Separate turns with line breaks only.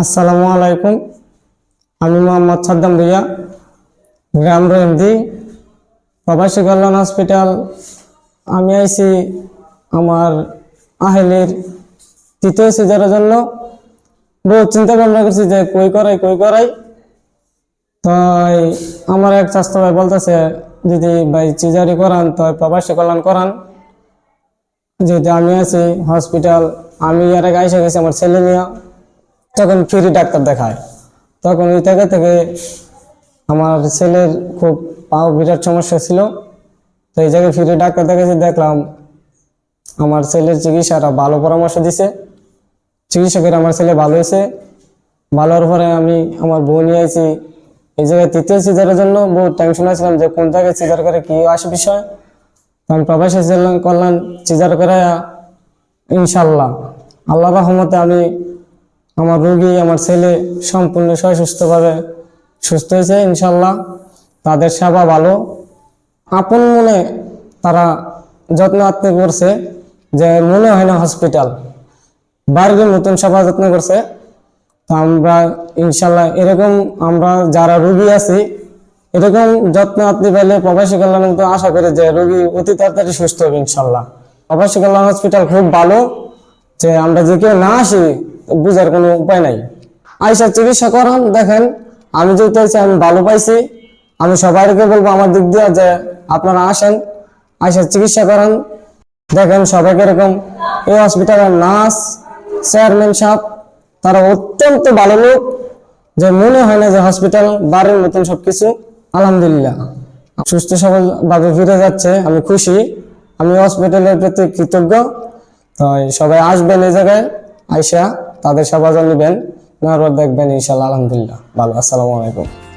আসসালামু আলাইকুম। আমি মোহাম্মদ সাদ্দাম ভুইয়া, গ্রাম রহিমদি, প্রবাসী কল্যাণ হসপিটাল। আমি আইছি আমার আহেলের তৃতীয় সিজারের জন্য। বহু চিন্তা ভাবনা করছি যে কই করাই কই করাই। তাই আমার এক স্বাস্থ্য ভাই বলতেছে, যদি ভাই চিজারি করান তো প্রবাসী কল্যাণ করান। যেহেতু আমি আছি হসপিটাল, আমি এর আগে এসে গেছি আমার ছেলে নিয়ে। তখন ফ্রি ডাক্তার দেখায়। তখন ওই থেকে থেকে আমার ছেলের খুব পাও বিরাট সমস্যা ছিল। তো এই জায়গায় ফ্রি ডাক্তার দেখাচ্ছি দেখলাম আমার ছেলের চিকিৎসাটা ভালো পরামর্শ দিছে। চিকিৎসকের আমার ছেলে ভালো হয়েছে। ভালো হওয়ার পরে আমি আমার বউ নিয়ে আইছি। এই জায়গায় তৃতীয় সিজারের জন্য বহু টেনশন আছিলাম যে কোন জায়গায় সিজার করে কি আসে বিষয়। তো আমি প্রবাসী করলাম সিজার করে ইনশাল্লাহ আল্লাহ রহমতে আমি আমার রোগী, আমার ছেলে সম্পূর্ণ সুস্থভাবে সুস্থ হয়েছে ইনশাল্লাহ তাদের সেবা ভালো। আপন মনে তারা যত্ন আত্ম করছে, যে মনে হয় না হসপিটাল। বাড়ির নতুন সেবা যত্ন করছে। তো আমরা ইনশাল্লাহ এরকম আমরা যারা রুগী আছি, এরকম যত্ন আপনি পেলে প্রবাসী কল্যাণ তো আশা করি যে রোগী অতি তাড়াতাড়ি সুস্থ হবে ইনশাল্লাহ প্রবাসী কল্যাণ হসপিটাল খুব ভালো, যে আমরা যে কেউ না আসি বুঝার কোনো উপায় নাই। আইসা চিকিৎসা করান, দেখেন, আমি যেহেতু আছি আমি ভালো পাইছি। আমি সবাইকে বলব আমার দিক দিয়ে যে আপনারা আসেন, আইসা চিকিৎসা করান। দেখেন সবাইকে এরকম এই হসপিটালের নার্স চেয়ারম্যান সাহেব, তারা অত্যন্ত ভালো লোক। যে মনে হয় না যে হসপিটাল বাড়ির মতন সবকিছু। আলহামদুলিল্লাহ। সুস্থ সবল ভাবে ফিরে যাচ্ছে, আমি খুশি। আমি হসপিটালের প্রতি কৃতজ্ঞ। তো সবাই আসবেন এই জায়গায়, আইসা। তাদের সেবা নেবেন নেওয়ার পর দেখবেন ইনশাল্লাহ আলহামদুলিল্লাহ। ভালো আসসালামু আলাইকুম।